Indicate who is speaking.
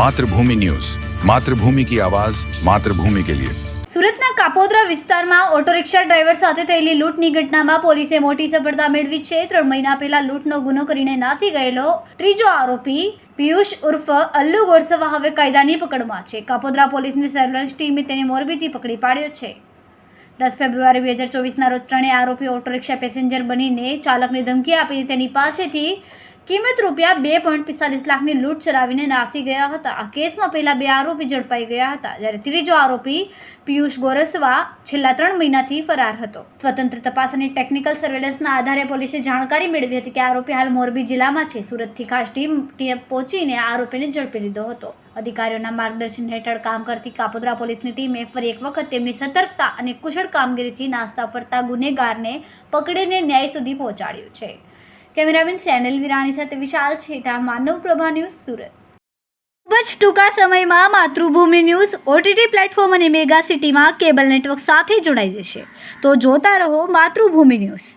Speaker 1: Mathrubhumi news. Mathrubhumi કી આવાજ, માતૃભૂમિ કે લિયે.
Speaker 2: સુરતના કાપોદ્રા વિસ્તારમાં ઓટો રિક્ષા ડ્રાઈવર સાથે થયેલી લૂંટની ઘટનામાં પોલીસે મોટી સફળતા મેળવી છે. ત્રણ મહિના પહેલા લૂંટનો ગુનો કરીને નાસી ગયેલો ત્રીજો આરોપી પિયુષ ઉર્ફ અલ્લુ ગોડસવા હવે કાયદાની પકડમાં છે. કાપોદ્રા પોલીસની સર્વેલન્સ ટીમે તેને મોરબીથી પકડી પાડ્યો છે. દસ ફેબ્રુઆરી બે હજાર ચોવીસના રોજ ત્રણેય આરોપી ઓટો રિક્ષા પેસેન્જર બનીને ચાલકને ધમકી આપીને તેની પાસેથી કિંમત રૂપિયા બે પોઈન્ટ પિસ્તાલીસ લાખની લૂંટ ચલાવીને નાસી ગયા હતા. આ કેસમાં પહેલા બે આરોપી ઝડપાઈ ગયા હતા, જ્યારે ત્રીજો આરોપી પિયુષ ગોરસવા છેલ્લા ત્રણ મહિનાથી ફરાર હતો. સ્વતંત્ર તપાસ અને ટેકનિકલ સર્વેલન્સના આધારે પોલીસે જાણકારી મેળવી હતી કે આરોપી હાલ મોરબી જિલ્લામાં છે. સુરતથી ખાસ ટીમ પહોંચીને આરોપીને ઝડપી લીધો હતો. અધિકારીઓના માર્ગદર્શન હેઠળ કામ કરતી કાપોદ્રા પોલીસની ટીમે ફરી એક વખત તેમની સતર્કતા અને કુશળ કામગીરીથી નાસ્તા ફરતા ગુનેગારને પકડીને ન્યાય સુધી પહોંચાડ્યું છે. કેમેરામેન સેનલ વિરાણી સાથે વિશાલ છેટા, માનવ પ્રભા ન્યૂઝ સુરત. ખૂબ જ ટૂંકા સમયમાં માતૃભૂમિ ન્યૂઝ ઓટીટી પ્લેટફોર્મ અને મેગા સિટીમાં કેબલ નેટવર્ક સાથે જોડાઈ જશે. તો જોતા રહો માતૃભૂમિ ન્યૂઝ.